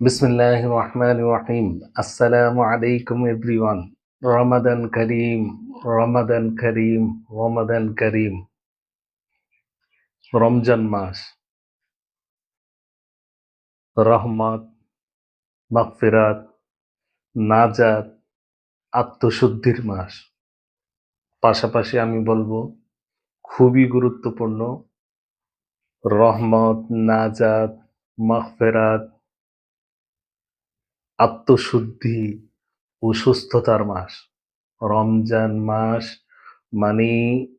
বিসমিল্লাহ রহমান রহিম আসসালামু আলাইকুম, এভরিওয়ান। রমাদান করিম রমাদান করিম রমাদান করিম। রমজান মাস। রহমত, মাগফিরাত, নাজাত, আত্মশুদ্ধির মাস। পাশাপাশি আমি বলব, খুবই গুরুত্বপূর্ণ, রহমত, নাজাত, মাগফিরাত আত্মশুদ্ধি ও সুস্থতার মাস। রমজান মাস মানে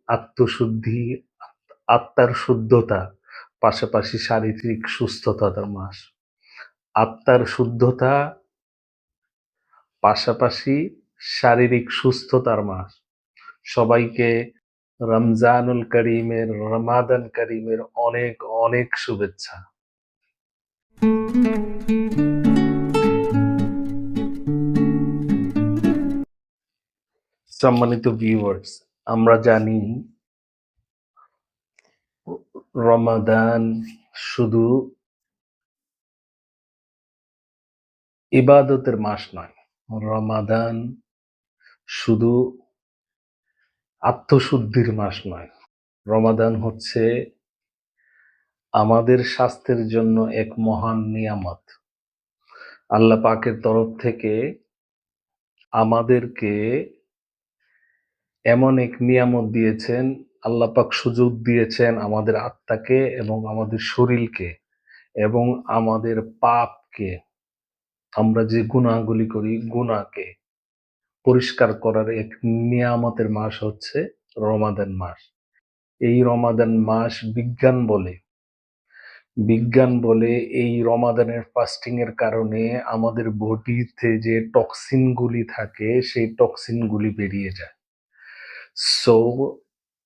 আত্মশুদ্ধি, আত্মার শুদ্ধতা, পাশাপাশি শারীরিক সুস্থতার মাস। আত্মার শুদ্ধতা, পাশাপাশি শারীরিক সুস্থতার মাস। সবাইকে রমজানুল করিমের, রমাদান করিমের অনেক অনেক শুভেচ্ছা। সম্মানিত ভিউয়ার্স আমরা জানি রমাদান শুধু ইবাদতের মাস নয়, রমাদান শুধু আত্মশুদ্ধির মাস নয়। রমাদান হচ্ছে আমাদের স্বাস্থ্যের জন্য এক মহান নিয়ামত। আল্লাহ পাকের তরফ থেকে আমাদেরকে এমন এক নিয়ামত দিয়েছেন, আল্লাহ পাক সুযোগ দিয়েছেন আমাদের আত্মাকে এবং আমাদের শরীরকে এবং আমাদের পাপকে। আমরা যে গুণাগুলি করি গুণাকে পরিষ্কার করার এক নিয়ামতের মাস হচ্ছে রমাদান মাস। এই রমাদান মাস বিজ্ঞান বলে। বিজ্ঞান বলে এই রমাদানের ফাস্টিং এর কারণে আমাদের বডিতে যে টক্সিনগুলি থাকে, সেই টক্সিনগুলি বেরিয়ে যায়। সো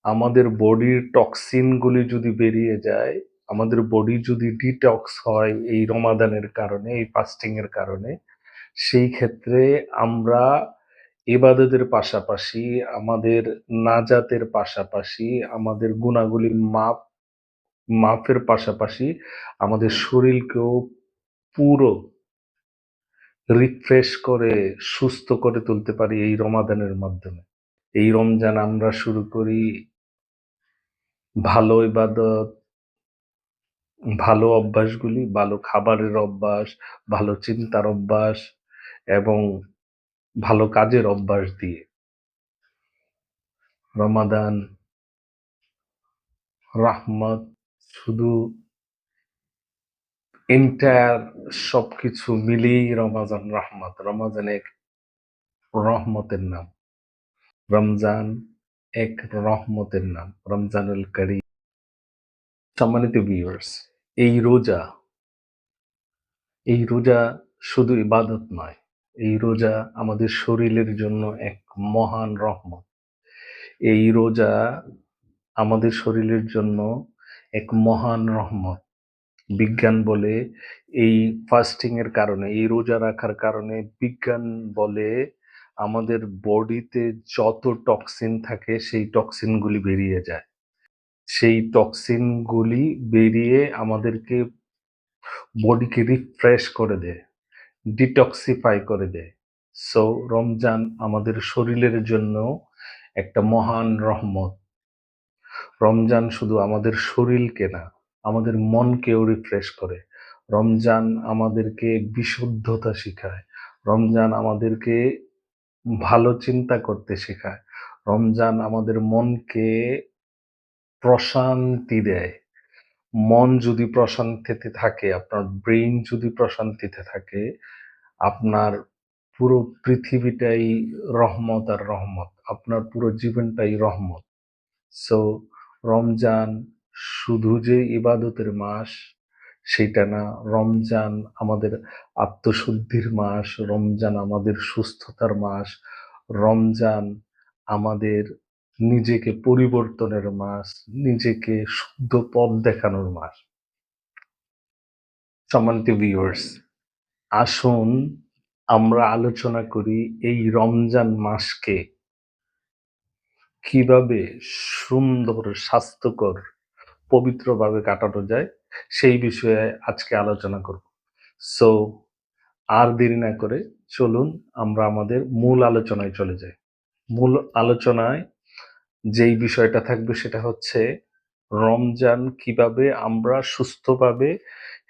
আমাদের বডির টক্সিনগুলি যদি বেরিয়ে যায়, আমাদের বডি যদি ডিটক্স হয় এই রমাদানের কারণে, এই ফাস্টিং এর কারণে, সেই ক্ষেত্রে আমরা ইবাদতের পাশাপাশি, আমাদের নাজাতের পাশাপাশি, আমাদের গুণাগুলি মাপ, মাপের পাশাপাশি আমাদের শরীরকেও পুরো রিফ্রেশ করে, সুস্থ করে তুলতে পারি এই রমাদানের মাধ্যমে। এই রমজান আমরা শুরু করি ভালো ইবাদত, ভালো অভ্যাসগুলি, ভালো খাবারের অভ্যাস, ভালো চিন্তার অভ্যাস এবং ভালো কাজের অভ্যাস দিয়ে। রমাদান, রাহমত, শুধু এন্টায়ার সবকিছু মিলিয়েই রমাজান, রহমত। রমাজান এক রহমতের নাম। রমজান এক রহমতের নাম, রমজানুল করিম। সম্মানিত ভিউয়ার্স এই রোজা এই রোজা শুধু ইবাদত নয়, এই রোজা আমাদের শরীরের জন্য এক মহান রহমত। এই রোজা আমাদের শরীরের জন্য এক মহান রহমত। বিজ্ঞান বলে এই ফাস্টিং এর কারণে, এই রোজা রাখার কারণে বিজ্ঞান বলে আমাদের বডিতে যত টক্সিন থাকে, সেই টক্সিনগুলি বেরিয়ে যায়। সেই টক্সিনগুলি বেরিয়ে আমাদেরকে বডিকে রিফ্রেশ করে দেয় ডিটক্সিফাই করে দেয়। সো রমজান আমাদের শরীরের জন্য একটা মহান রহমত। রমজান শুধু আমাদের শরীরকে না, আমাদের মনকেও রিফ্রেশ করে। রমজান আমাদেরকে বিশুদ্ধতা শেখায়। রমজান আমাদেরকে ভালো চিন্তা করতে শেখায়। রমজান আমাদের মনকে প্রশান্তি দেয়। মন যদি প্রশান্তিতে থাকে, আপনার ব্রেইন যদি প্রশান্তিতে থাকে, আপনার পুরো পৃথিবীটাই রহমত আর রহমত, আপনার পুরো জীবনটাই রহমত। সো রমজান শুধু যে ইবাদতের মাস সেটা না। রমজান আমাদের আত্মশুদ্ধির মাস, রমজান আমাদের সুস্থতার মাস, রমজান আমাদের নিজেকে পরিবর্তনের মাস, নিজেকে শুদ্ধ পথ দেখানোর মাস। সম্মানিত ভিউয়ার্স আসুন আমরা আলোচনা করি এই রমজান মাসকে কীভাবে সুন্দর, স্বাস্থ্যকর, পবিত্রভাবে কাটানো যায়। সেই বিষয়ে আজকে আলোচনা করব। সো আর দেরি না করে চলুন আমরা আমাদের মূল আলোচনায় চলে যাই। মূল আলোচনায় যেই বিষয়টা থাকবে সেটা হচ্ছে রমজান কীভাবে আমরা সুস্থভাবে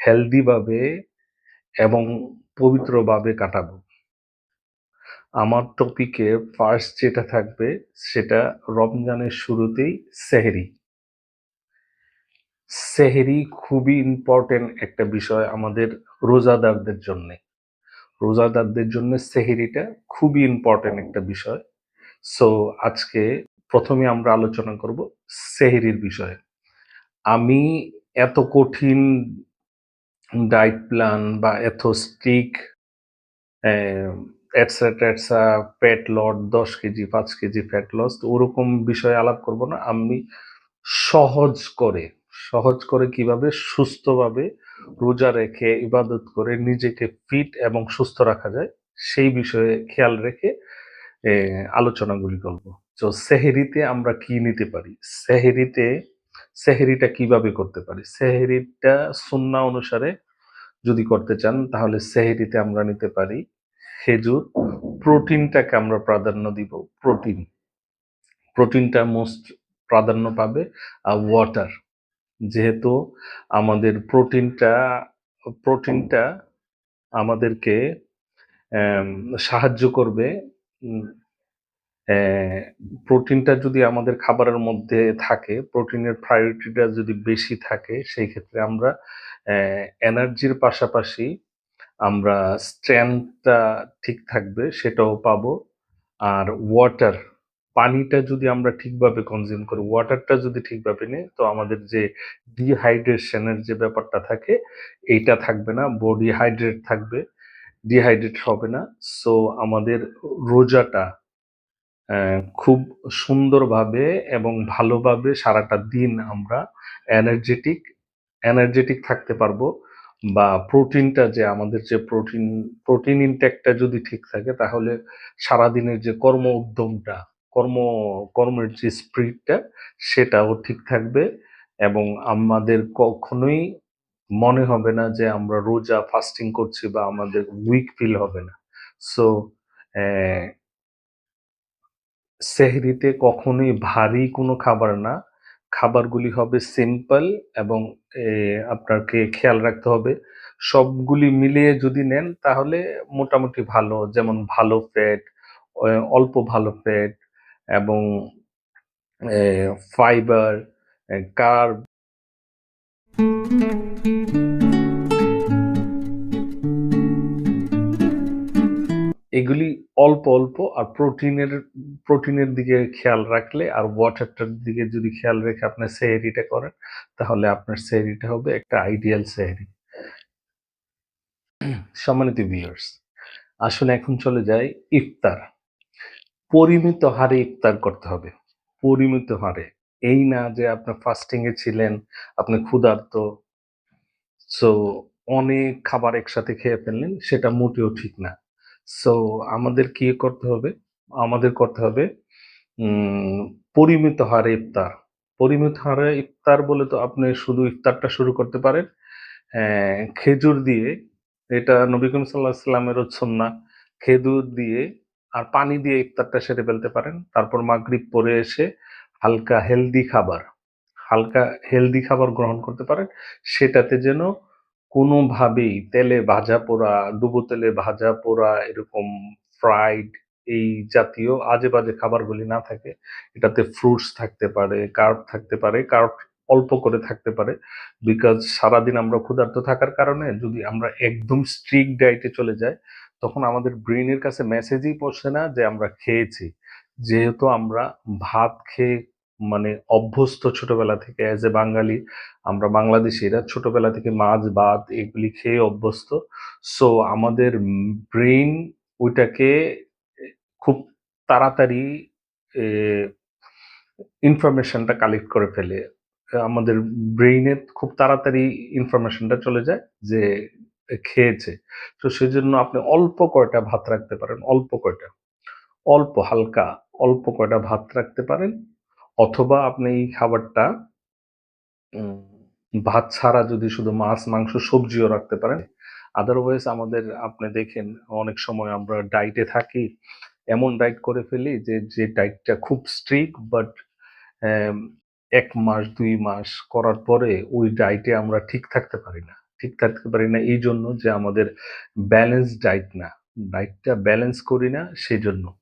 হেলদিভাবে এবং পবিত্রভাবে কাটাবো। আমার টপিকে ফার্স্ট যেটা থাকবে সেটা রমজানের শুরুতেই সেহেরি। সেহেরি খুবই ইম্পর্টেন্ট একটা বিষয় আমাদের রোজাদারদের জন্য। রোজাদারদের জন্য সেহেরিটা খুবই ইম্পর্টেন্ট একটা বিষয়। সো আজকে প্রথমে আমরা আলোচনা করব সেহেরির বিষয়ে। আমি এত কঠিন ডায়েট প্ল্যান বা এত এটসেট্রা এটসা ফ্যাট লট দশ কেজি, পাঁচ কেজি ফ্যাট লস ওরকম বিষয়ে আলাপ করব না। আমি সহজ করে সহজ করে কীভাবে সুস্থভাবে রোজা রেখে, ইবাদত করে নিজেকে ফিট এবং সুস্থ রাখা যায়, সেই বিষয়ে খেয়াল রেখে আলোচনাগুলি করব। তো সেহেরিতে আমরা কি নিতে পারি? সেহেরিতে, সেহেরিটা কীভাবে করতে পারি? সেহেরিটা সুন্না অনুসারে যদি করতে চান, তাহলে সেহেরিতে আমরা নিতে পারি খেজুর। প্রোটিনটাকে আমরা প্রাধান্য দিব প্রোটিন। প্রোটিনটা মোস্ট প্রাধান্য পাবে আর ওয়াটার। যেহেতু আমাদের প্রোটিনটা প্রোটিনটা আমাদেরকে সাহায্য করবে প্রোটিনটা যদি আমাদের খাবারের মধ্যে থাকে, প্রোটিনের প্রায়োরিটিটা যদি বেশি থাকে, সেই ক্ষেত্রে আমরা এনার্জির পাশাপাশি আমরা স্ট্রেংথটা ঠিক থাকবে, সেটাও পাবো। আর ওয়াটার পানিটা যদি আমরা ঠিকভাবে কনজিউম করি ওয়াটারটা যদি ঠিকভাবে নিই, তো আমাদের যে ডিহাইড্রেশনের যে ব্যাপারটা থাকে, এইটা থাকবে না বডি হাইড্রেট থাকবে ডিহাইড্রেট হবে না। সো আমাদের রোজাটা খুব সুন্দরভাবে এবং ভালোভাবে সারাটা দিন আমরা এনার্জেটিক এনার্জেটিক থাকতে পারব বা প্রোটিনটা যে আমাদের যে প্রোটিন প্রোটিন ইনটেকটা যদি ঠিক থাকে, তাহলে সারাদিনের যে কর্ম উদ্যমটা কর্ম, কর্মের যে স্পিরিটটা সেটাও ঠিক থাকবে এবং আমাদের কখনোই মনে হবে না যে আমরা রোজা ফাস্টিং করছি বা আমাদের উইক ফিল হবে না। সো সেহরিতে কখনোই ভারী কোনো খাবার না। খাবারগুলি হবে সিম্পল এবং আপনাকে খেয়াল রাখতে হবে। সবগুলি মিলিয়ে যদি নেন তাহলে মোটামুটি ভালো। যেমন ভালো ফ্যাট অল্প ভালো ফ্যাট এবং ফাইবার কার্ব এগুলি অল্প অল্প আর প্রোটিনের প্রোটিনের দিকে খেয়াল রাখলে আর ওয়াটারটার দিকে যদি খেয়াল রেখে আপনার সেহরিটা করেন, তাহলে আপনার সেহরিটা হবে একটা আইডিয়াল সেহরি। সম্মানিত ভিউয়ার্স আসলে এখন চলে যায় ইফতার। পরিমিত হারে ইফতার করতে হবে। পরিমিত হারে। এই না যে আপনার ফাস্টিং এ ছিলেন, আপনি ক্ষুধার্ত সো অনেক খাবার একসাথে খেয়ে ফেললেন, সেটা মোটেও ঠিক না। সো আমাদের কি করতে হবে? আমাদের করতে হবে পরিমিত হারে ইফতার। পরিমিত হারে ইফতার বলে তো আপনি শুধু ইফতারটা শুরু করতে পারেন খেজুর দিয়ে, এটা নবী করিম সাল্লাহ সাল্লামের না খেজুর দিয়ে আর পানি দিয়ে ইফতারটা সেরে ফেলতে পারেন। তারপর মাগরিব পরে এসে হালকা হেলদি খাবার, হালকা হেলদি খাবার গ্রহণ করতে পারেন। সেটাতে যেন কোনোভাবেই তেলে ভাজা পোড়া, ডুবো তেলে ভাজা পোড়া, এরকম ফ্রাইড এই জাতীয় আজে বাজে খাবারগুলি না থাকে। এটাতে ফ্রুটস থাকতে পারে কার্ব থাকতে পারে কার্ব অল্প করে থাকতে পারে। বিকজ সারাদিন আমরা ক্ষুধার্ত থাকার কারণে যদি আমরা একদম স্ট্রিক্ট ডায়েটে চলে যাই তখন আমাদের ব্রেনের কাছে মেসেজই পৌঁছে না যে আমরা খেয়েছি। যেহেতু আমরা ভাত খেয়ে মানে অভ্যস্ত ছোটবেলা থেকে অ্যাজ এ বাঙালি, আমরা বাংলাদেশিরা ছোটবেলা থেকে মাছ, ভাত এগুলি খেয়ে অভ্যস্ত। সো আমাদের ব্রেন ওইটাকে খুব তাড়াতাড়ি ইনফরমেশনটা কালেক্ট করে ফেলে। আমাদের ব্রেইনে খুব তাড়াতাড়ি ইনফরমেশনটা চলে যায় যে খেয়েছে তো সেজন্য আপনি অল্প কয়টা ভাত রাখতে পারেন অল্প কয়টা অল্প হালকা অল্প কয়টা ভাত রাখতে পারেন অথবা আপনি এই খাবারটা ভাত ছাড়া যদি শুধু মাছ মাংস সবজিও রাখতে পারেন আদারওয়াইজ আমাদের আপনি দেখেন অনেক সময় আমরা ডায়েটে থাকি। এমন ডায়েট করে ফেলি যে, যে ডায়েটটা খুব স্ট্রিক বাট এক মাস দুই মাস করার পরে ওই ডায়েটে আমরা ঠিক থাকতে পারি না। ঠিক থাকতে পারি না এই জন্য যে আমাদের ব্যালেন্স ডায়েট না। ডায়েটটা ব্যালেন্স করি না সেজন্য।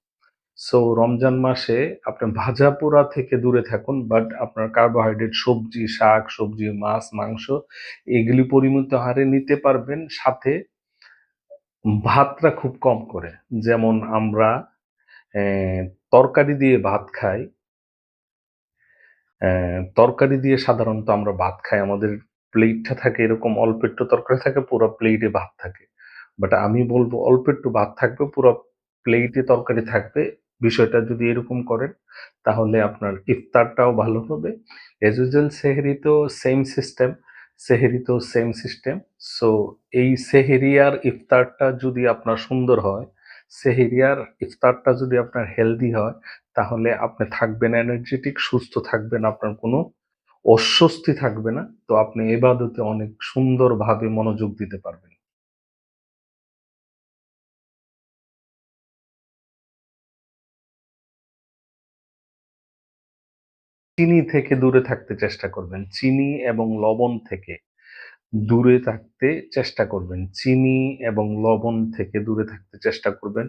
সো রমজান মাসে আপনি ভাজা-পোড়া থেকে দূরে থাকুন বাট আপনার কার্বোহাইড্রেট সবজি, শাক, সবজি, মাছ, মাংস এগুলি পরিমিত হারে নিতে পারবেন। সাথে ভাতটা খুব কম করে। যেমন আমরা তরকারি দিয়ে ভাত খাই। তরকারি দিয়ে সাধারণত আমরা ভাত খাই। আমাদের প্লেটটা থাকে এরকম অল্প একটু তরকারি থাকে, পুরো প্লেটে ভাত থাকে। বাট আমি বলব অল্প একটু ভাত থাকবে, পুরো প্লেটে তরকারি থাকবে। বিষয়টা যদি এরকম করেন তাহলে আপনার ইফতারটাও ভালো হবে। এস ইউজুয়াল সেহরিতেও সেম সিস্টেম, সেহরিতেও সেম সিস্টেম। সো এই সেহেরিয়ার ইফতারটা যদি আপনার সুন্দর হয়, সেহেরিয়ার ইফতারটা যদি আপনার হেলদি হয়, তাহলে আপনি থাকবেন এনার্জেটিক, সুস্থ থাকবেন, আপনার কোনো অস্বস্তি থাকবে না। তো আপনি এবাদতে অনেক সুন্দরভাবে মনোযোগ দিতে পারবেন। চিনি থেকে দূরে থাকতে চেষ্টা করবেন। চিনি এবং লবণ থেকে দূরে থাকতে চেষ্টা করবেন। চিনি এবং লবণ থেকে দূরে থাকতে চেষ্টা করবেন।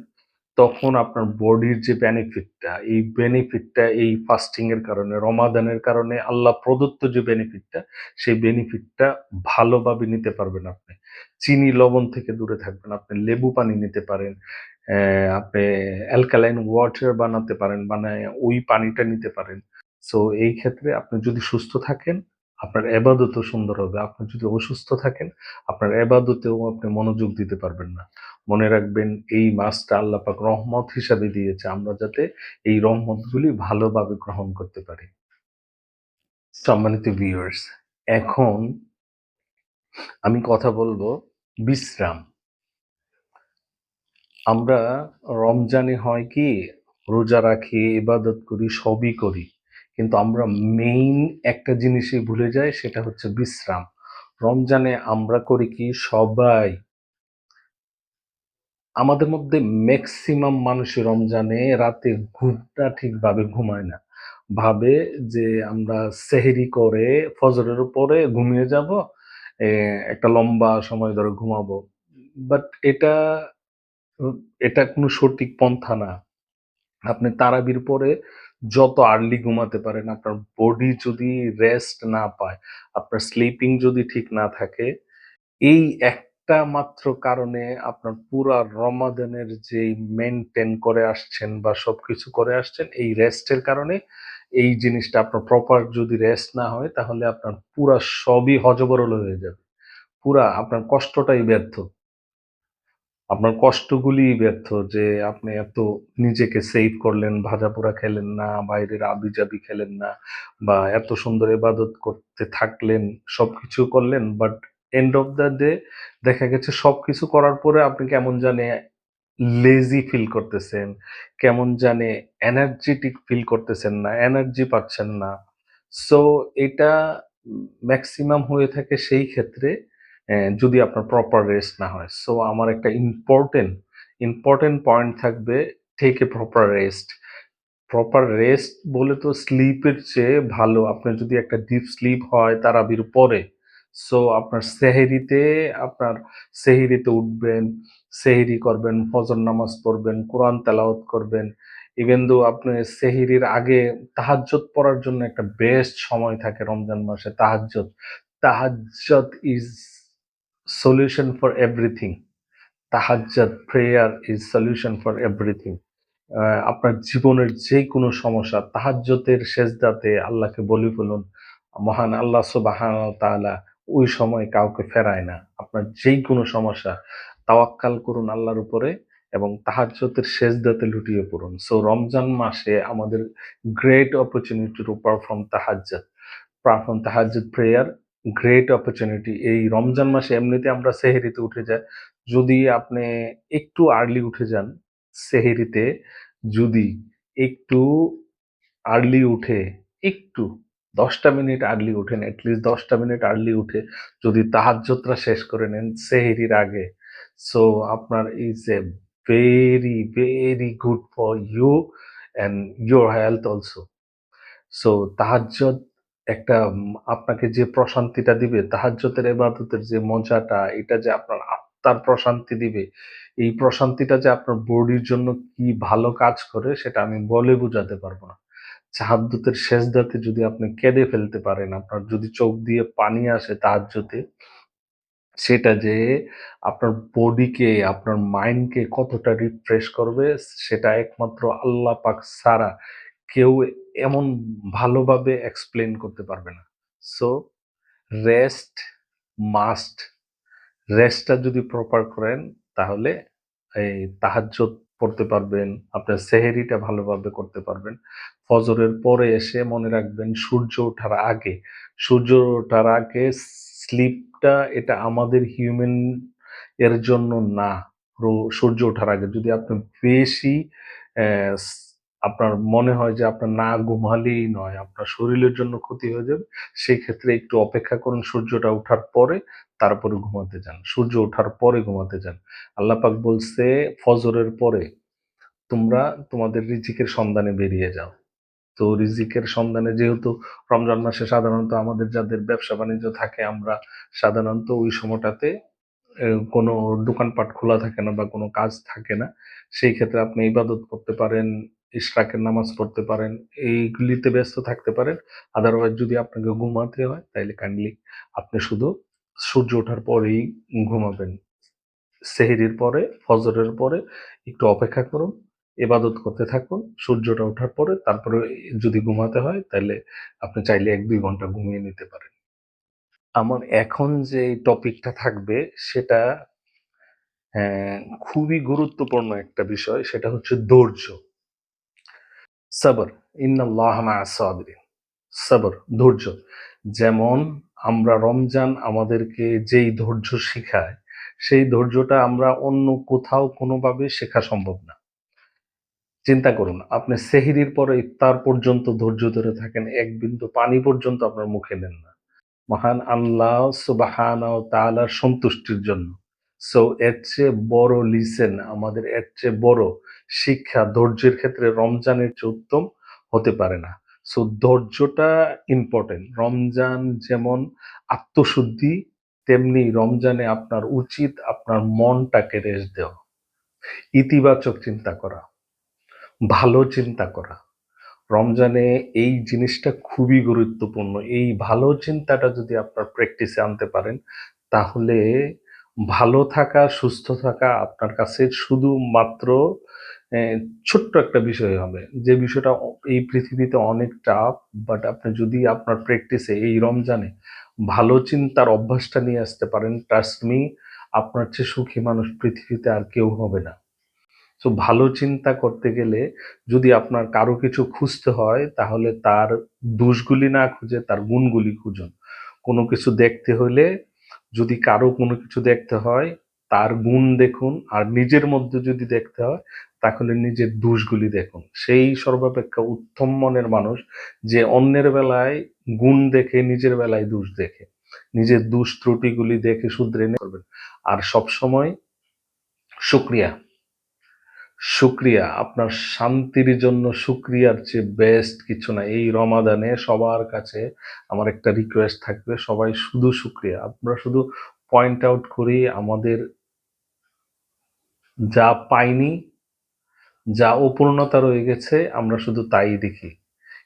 তখন আপনার বডির যে বেনিফিটটা, এই বেনিফিটটা এই ফাস্টিং এর কারণে, রমাদানের কারণে আল্লাহ প্রদত্ত যে বেনিফিটটা, সেই বেনিফিটটা ভালোভাবে নিতে পারবেন আপনি। চিনি, লবণ থেকে দূরে থাকবেন। আপনি লেবু পানি নিতে পারেন। আপনি অ্যালকালাইন ওয়াটার বানাতে পারেন, বানায়ে ওই পানিটা নিতে পারেন। সো এই ক্ষেত্রে আপনি যদি সুস্থ থাকেন, আপনার এবাদতও সুন্দর হবে। আপনি যদি অসুস্থ থাকেন, আপনার এবাদতেও আপনি মনোযোগ দিতে পারবেন না। মনে রাখবেন এই মাসটা আল্লাহ পাক রহমত হিসাবে দিয়েছে। আমরা যাতে এই রহমতগুলি ভালোভাবে গ্রহণ করতে পারি। সম্মানিত ভিউয়ার্স, এখন আমি কথা বলব বিশ্রাম। আমরা রমজানে হয় কি রোজা রাখি, ইবাদত করি, সবই করি। কিন্তু আমরা মেইন একটা জিনিসই ভুলে যাই সেটা হচ্ছে বিশ্রাম। রমজানে আমরা করি কি সবাই আমাদের মধ্যে ম্যাক্সিমাম মানুষই রমজানে রাতে ঘুমটা ঠিকভাবে ঘুমায় না। ভাবে যে আমরা সেহরি করে ফজরের পরে ঘুমিয়ে যাব, একটা লম্বা সময় ধরে ঘুমাবো। বাট এটা এটা কোনো সঠিক পন্থা না। আপনি তারাবির পরে যত আর্লি ঘুমাতে পারেন, আপনার বডি যদি রেস্ট না পায়, আপনার স্লিপিং যদি ঠিক না থাকে, এই একটা মাত্র কারণে আপনার পুরা রমাদানের যে মেনটেন করে আসছেন বা সবকিছু করে আসছেন, এই রেস্টের কারণে এই জিনিসটা আপনার প্রপার যদি রেস্ট না হয়, তাহলে আপনার পুরা সবই হজবরল হয়ে যাবে। পুরা আপনার কষ্টটাই ব্যর্থ। আপনার কষ্টগুলিই ব্যর্থ যে আপনি এত নিজেকে সেভ করলেন, ভাজাপোড়া খেলেন না, বাইরের আবি-জাবি খেলেন না বা এত সুন্দর ইবাদত করতে থাকলেন, সবকিছু করলেন but end of the day দেখা গেছে সবকিছু করার পরে আপনি কেমন জানে লেজি ফিল করতেছেন, কেমন জানে এনার্জেটিক ফিল করতেছেন না, এনার্জি পাচ্ছেন না। সো এটা ম্যাক্সিমাম হয়ে থাকে সেই ক্ষেত্রে যদি আপনার প্রপার রেস্ট না হয়। সো আমার একটা ইম্পর্টেন্ট ইম্পর্টেন্ট পয়েন্ট থাকবে take a proper rest. Proper rest বলে তো স্লিপের চেয়ে ভালো আপনার যদি একটা ডিপ স্লিপ হয় তারাবির পরে, সো আপনার সেহরিতে আপনার সেহেরিতে উঠবেন, সেহরি করবেন, ফজর নামাজ পড়বেন, কোরআন তেলাওয়াত করবেন। ইভেন দো আপনি সেহরির আগে তাহাজ্জুদ পড়ার জন্য একটা বেস্ট সময় থাকে রমজান মাসে তাহাজ্জুদ। তাহাজ্জুদ ইজ সলিউশন ফর এভরিথিং। তাহাজ্জুদ prayer is solution for everything. আপনার জীবনের যেকোনো সমস্যা, তাহাজ্জুদের সেজদাতে আল্লাহকে বলে ফেলুন। মহান আল্লাহ সুবহানাহু ওয়া তাআলা ওই সময় কাউকে ফেরায় না। আপনার যেইকোনো সমস্যা, তাওয়াক্কাল করুন আল্লাহর উপরে এবং তাহাজ্জুদের সেজদাতে লুটিয়ে পড়ুন। সো রমজান মাসে আমাদের গ্রেট অপরচুনিটি টু পারফর্ম তাহাজ্জুদ। পারফর্ম তাহাজ্জুদ প্রেয়ার গ্রেট অপরচুনিটি। এই রমজান মাসে এমনিতে আমরা সেহেরিতে উঠে যাই। যদি আপনি একটু আর্লি উঠে যান, সেহেরিতে যদি একটু আর্লি উঠে একটু দশটা মিনিট আর্লি উঠেন অ্যাটলিস্ট দশটা মিনিট আর্লি উঠে যদি তাহাজ্জতটা শেষ করে নেন সেহেরির আগে সো আপনার is a very very good for you and your health also so তাহাজ্জত একটা আপনাকে যে প্রশান্তিটা দিবে তাহাজ্জতের এবাদতের যে মজাটা, এটা যে আপনার আত্মার প্রশান্তি দিবে, এই প্রশান্তিটা যে আপনার বডির জন্য কি ভালো কাজ করে, সেটা আমি বলে বোঝাতে পারব না। তাহাজ্জুদের শেষদাতে যদি আপনি কেঁদে ফেলতে পারেন, আপনার যদি চোখ দিয়ে পানি আসে তাহাজ্জুদে সেটা যে আপনার বডিকে, আপনার মাইন্ডকে কতটা রিফ্রেশ করবে, সেটা একমাত্র আল্লাহ পাক ছাড়া কেউ এমন ভালোভাবে এক্সপ্লেন করতে পারবে না। সো রেস্ট মাস্ট রেস্টটা যদি প্রপার করেন, তাহলে এই তাহাজ্জুদ পড়তে পারবেন, আপনার সেহেরিটা ভালোভাবে করতে পারবেন। ফজরের পরে এসে মনে রাখবেন, সূর্য ওঠার আগে, সূর্য ওঠার আগে স্লিপটা এটা আমাদের হিউম্যান এর জন্য না। সূর্য ওঠার আগে। যদি আপনি বেশি আপনার মনে হয় যে আপনার না ঘুমালেই নয়, আপনার শরীরের জন্য ক্ষতি হয়ে যাবে সেই ক্ষেত্রে একটু অপেক্ষা করুন, সূর্যটা ওঠার পরে তারপরে ঘুমাতে যান, সূর্য ওঠার পরে ঘুমাতে যান। আল্লাহ পাক বলছে, ফজরের পরে তোমরা তোমাদের রিজিকের সন্ধানে বেরিয়ে যাও। তো রিজিকের সন্ধানে যেহেতু রমজান মাসে সাধারণত আমাদের যাদের ব্যবসা বাণিজ্য থাকে, আমরা সাধারণত ওই সময়টাতে কোনো দোকানপাট খোলা থাকে না বা কোনো কাজ থাকে না। সেই ক্ষেত্রে আপনি ইবাদত করতে পারেন ইশরাকের নামাজ পড়তে পারেন, এইগুলিতে ব্যস্ত থাকতে পারেন। আদারওয়াইজ যদি আপনাকে ঘুমাতে হয় তাহলে কাইন্ডলি আপনি শুধু সূর্য ওঠার পরেই ঘুমাবেন। সেহরির পরে, ফজরের পরে একটু অপেক্ষা করুন এবাদত করতে থাকুন, সূর্যটা ওঠার পরে, তারপরে যদি ঘুমাতে হয় তাহলে আপনি চাইলে এক দুই ঘণ্টা ঘুমিয়ে নিতে পারেন। আমার এখন যে টপিকটা থাকবে, সেটা খুবই গুরুত্বপূর্ণ একটা বিষয়, সেটা হচ্ছে ধৈর্য। সবর, ইন্নাল্লাহ মা'আস সাবিরিন। সবর, ধৈর্য। যেমন আমরা রমজান আমাদেরকে যেই ধৈর্য শেখায়, সেই ধৈর্যটা আমরা অন্য কোথাও কোনোভাবে শেখা সম্ভব না। চিন্তা করুন, আপনি সেহিরির পরে ইফতার পর্যন্ত ধৈর্য ধরে থাকেন, এক বিন্দু পানি পর্যন্ত আপনার মুখে নেন না। মহান আল্লাহ সুবাহান ও সন্তুষ্টির জন্য। সো এর চেয়ে বড় লিসেন আমাদের এর চেয়ে বড় শিক্ষা ধৈর্যের ক্ষেত্রে রমজানের চেয়ে উত্তম হতে পারে না। সো ধৈর্যটা ইম্পর্টেন্ট রমজান যেমন আত্মশুদ্ধি, তেমনি রমজানে আপনার উচিত আপনার মনটাকে রেস্ট দেওয়া। ইতিবাচক চিন্তা করা। ভালো চিন্তা করা। রমজানে এই জিনিসটা খুবই গুরুত্বপূর্ণ। এই ভালো চিন্তাটা যদি আপনার প্র্যাকটিসে আনতে পারেন, তাহলে ভালো থাকা, সুস্থ থাকা আপনার কাছে শুধুমাত্র ছোট্ট একটা বিষয় হবে। যে বিষয়টা এই পৃথিবীতে অনেক টাফ বাট আপনি যদি আপনার প্র্যাকটিসে এই রমজানে ভালো চিন্তার অভ্যাসটা নিয়ে আসতে পারেন ট্রাস্ট মি আপনার চেয়ে সুখী মানুষ পৃথিবীতে আর কেউ হবে না। তো ভালো চিন্তা করতে গেলে যদি আপনার কারও কিছু খুঁজতে হয়, তাহলে তার দোষগুলি না খুঁজে, তার গুণগুলি খুঁজুন। কোনো কিছু দেখতে হলে যদি কারও কোনো কিছু দেখতে হয়, তার গুণ দেখুন আর নিজের মধ্যে যদি দেখতে হয়, তাহলে নিজের দোষগুলি দেখুন। সেই সর্বাপেক্ষা উত্তম মনের মানুষ যে অন্যের বেলায় গুণ দেখে নিজের বেলায় দোষ দেখে। নিজের দোষ ত্রুটিগুলি দেখে শুধরে করবেন আর সবসময় শুক্রিয়া। শুক্রিয়া। আপনার শান্তির জন্য শুক্রিয়ার চেয়ে বেস্ট কিছু না এই রমাদানে সবার কাছে আমার একটা রিকোয়েস্ট থাকবে, সবাই শুধু শুক্রিয়া। আমরা শুধু পয়েন্ট আউট করি আমাদের যা পাইনি, যা অপূর্ণতা রয়ে গেছে, আমরা শুধু তাই দেখি।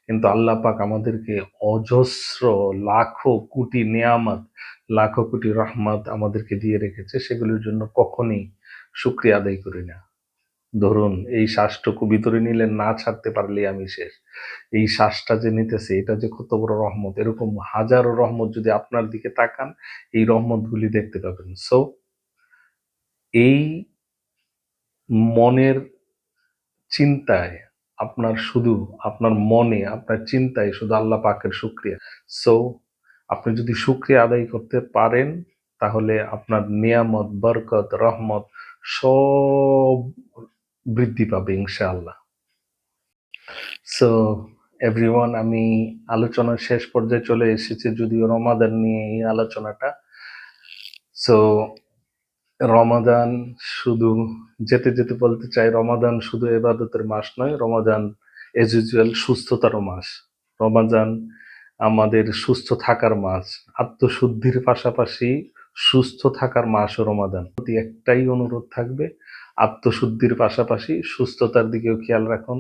কিন্তু আল্লাহ পাক আমাদেরকে অজস্র, লাখো কোটি নিয়ামত, লাখো কোটি রহমত আমাদেরকে দিয়ে রেখেছে, সেগুলির জন্য কখনই শুক্রিয়া আদায় করি না। ধরুন, এই শ্বাসটুকু ভিতরে নিলে না ছাড়তে পারলে আমি শেষ। এই শ্বাসটা যে নিতেছে, এটা যে কত বড় রহমত। এরকম হাজারো রহমত যদি আপনার দিকে তাকান, এই রহমতগুলি দেখতে পাবেন। সো এই মনের চিন্তায় আপনার শুধু, আপনার মনে, আপনার চিন্তায় শুধু আল্লাহ পাকের শুক্রিয়া। সো আপনি যদি শুক্রিয়া আদায় করতে পারেন, তাহলে আপনার নিয়ামত, বরকত, রহমত সব বৃদ্ধি পাবে, ইনশাআল্লাহ। সো এভরিওয়ান আমি আলোচনার শেষ পর্যায়ে চলে এসেছি, যদিও রমাদান নিয়ে এই আলোচনাটা। সো রমাদান শুধু, যেতে যেতে বলতে চাই, রমাদান শুধু এবাদতের মাস নয়, রমাদান এজ ইউজুয়াল সুস্থতারও মাস। রমাদান আমাদের সুস্থ থাকার মাস, আত্মশুদ্ধির পাশাপাশি সুস্থ থাকার মাসও রমাদান। প্রতি একটাই অনুরোধ থাকবে, আত্মশুদ্ধির পাশাপাশি সুস্থতার দিকেও খেয়াল রাখুন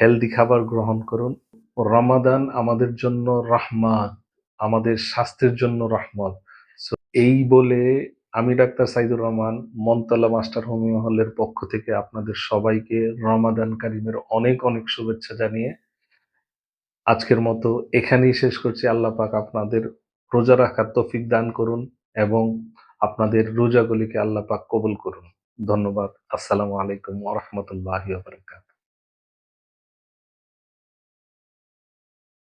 হেলদি খাবার গ্রহণ করুন। রমাদান আমাদের জন্য রাহমাত, আমাদের স্বাস্থ্যের জন্য রহমত। এই বলে আমি doctor Saidur Rahman Montola master homeo হলের পক্ষ থেকে আপনাদের সবাইকে রমাদান কারিমের অনেক অনেক শুভেচ্ছা জানিয়ে আজকের মতো এখানেই শেষ করছি। আল্লাহ পাক আপনাদের রোজা রাখার তৌফিক দান করুন। এবং আপনাদের রোজাগুলিকে আল্লাহ পাক কবুল করুন। ধন্যবাদ। আসসালামু আলাইকুম ওয়া রাহমাতুল্লাহি ওয়া বারাকাতুহু।